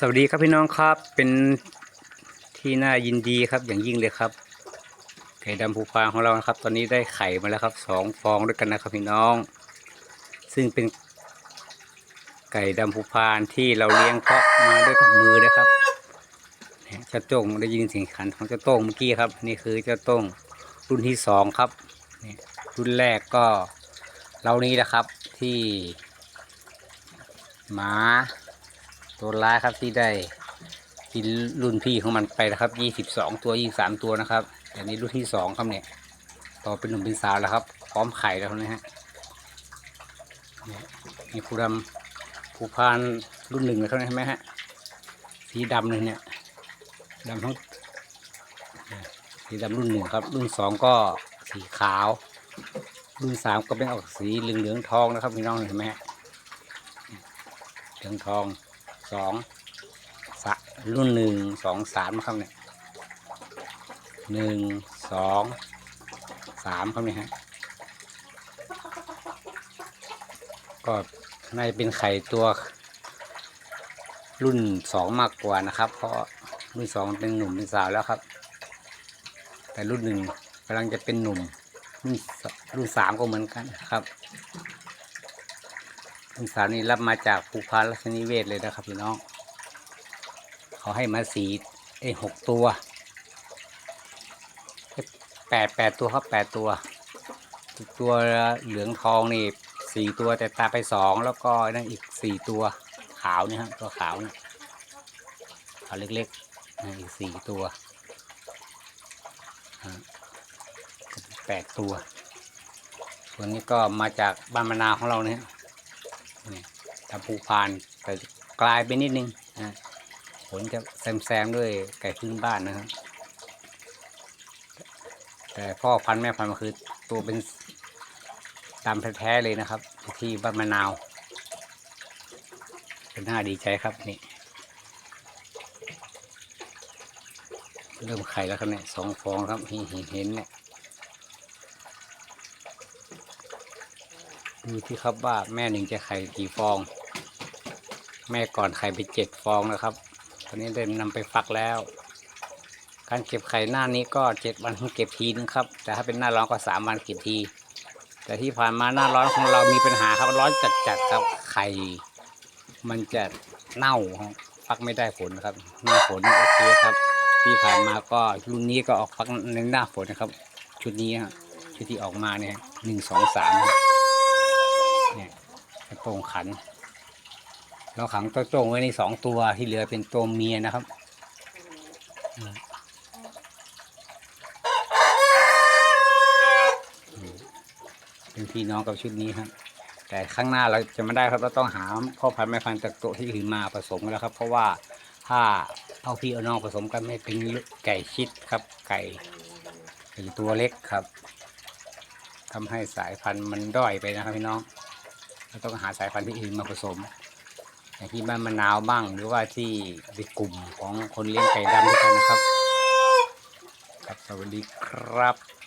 สวัสดีครับพี่น้องครับ เป็นที่น่ายินดีครับอย่างยิ่งเลยครับ ไก่ดำภูพานของเรานะครับ ตอนนี้ได้ไข่มาแล้วครับสองฟองด้วยกันนะครับพี่น้อง ซึ่งเป็นไก่ดำภูพานที่เราเลี้ยงเพาะมาด้วยกับมือนะครับเจ้าโต้งได้ยินเสียงขันของเจ้าโต้งเมื่อกี้ครับ นี่คือเจ้าโต้งรุ่นที่สองครับรุ่นแรกก็เรานี้แหละครับที่หมา ตัวร้าครับที่ได้กินรุ่นพี่ของมันไปนะครับยี่สิบสองตัวยี่สามตัวนะครับแต่นี้รุ่นที่สองครับเนี่ยต่อเป็นหนุ่มเป็นสาวแล้วครับ พร้อมไข่แล้วนะฮะนี่ยมีผู้ดำผู้พานรุ่นหนึ่งเลยเขาใช่ไหมฮะสีดำเลยเนี่ยดำทั้งสีดำรุ่นหนึ่งครับ รุ่นสองก็สีขาว รุ่นสามก็เป็นออกสีเหลืองๆทองนะครับพี่น้องเห็นไหมฮะเหลืองทอง สองสะรุ่นหนึ่งสองสามครับเนี่ยหนึ่งสองสามครับเนี่ยฮะก็น่าจะเป็นไข่ตัวรุ่นสองมากกว่านะครับ เพราะรุ่นสองเป็นหนุ่มเป็นสาวแล้วครับ แต่รุ่นหนึ่งกำลังจะเป็นหนุ่มรุ่นรุ่นสามก็เหมือนกันครับ รุ่นสามนี่รับมาจากภูพานรัชนิเวศเลยนะครับพี่น้อง เขาให้มาสีไอ้หกตัวเอ้แปดแปดตัวครับแปดตัว ตัวเหลืองทองนี่สี่ตัวแต่ตาไปสองแล้วก็นั่นอีกสี่ตัวขาวเนี่ยฮะตัวขาวนี่ขาวเล็กๆอีกสี่ตัวแปดตัวส่วนี้ก็มาจากบ้านมะนาวของเราเนี่ย นี่ตะปูพานแต่กลายไปนิดนึงนะผลจะแซมๆด้วยไก่พื้นบ้านนะครับ แต่พ่อพันธุ์แม่พันธุ์มันคือตัวเป็นตามแท้ๆเลยนะครับ ที่บ้านมะนาว เป็นน่าดีใจครับนี่เริ่มไข่แล้วครับเนี่ยสองฟองครับเห็นเห็นเนี่ย ดูที่ครับว่าแม่หนึ่งจะไข่กี่ฟอง แม่ก่อนไข่ไปเจ็ดฟองนะครับ ตอนนี้ได้นำไปฟักแล้ว การเก็บไข่หน้านี้ก็เจ็ดวันเก็บทีนึงครับ แต่ถ้าเป็นหน้าร้อนก็สามวันเก็บที แต่ที่ผ่านมาหน้าร้อนของเรามีปัญหาครับร้อนจัดๆครับไข่ มันจะเน่าครับฟักไม่ได้ผลครับ หน้าฝนโอเคครับ ที่ผ่านมาก็รุ่นนี้ก็ออกฟักในหน้าฝนนะครับ ชุดนี้ฮะชุดที่ออกมาเนี่ยหนึ่งสองสามครับ รงขัน เราขังตัวโจงไว้ในสองตัวที่เหลือเป็นตัวเมียนะครับเป็นพี่น้องกับชุดนี้ครับแต่ข้างหน้าเราจะไม่ได้ครับเราต้องหาพ่อพันธุ์แม่พันธุ์จากตัวที่ถือมาผสมกันแล้วครับ เพราะว่าถ้าเอาพี่เอาน้องผสมกันไม่เป็นไก่ชิดครับ ไก่ไก่ตัวเล็กครับทำให้สายพันธุ์มันด้อยไปนะครับพี่น้อง เราต้องหาสายพันธุ์ที่อื่นมาผสมอย่างที่บ้านมะนาวบ้าง หรือว่าที่ในกลุ่มของคนเลี้ยงไก่ดำด้วยกันนะครับ ครับสวัสดีครับ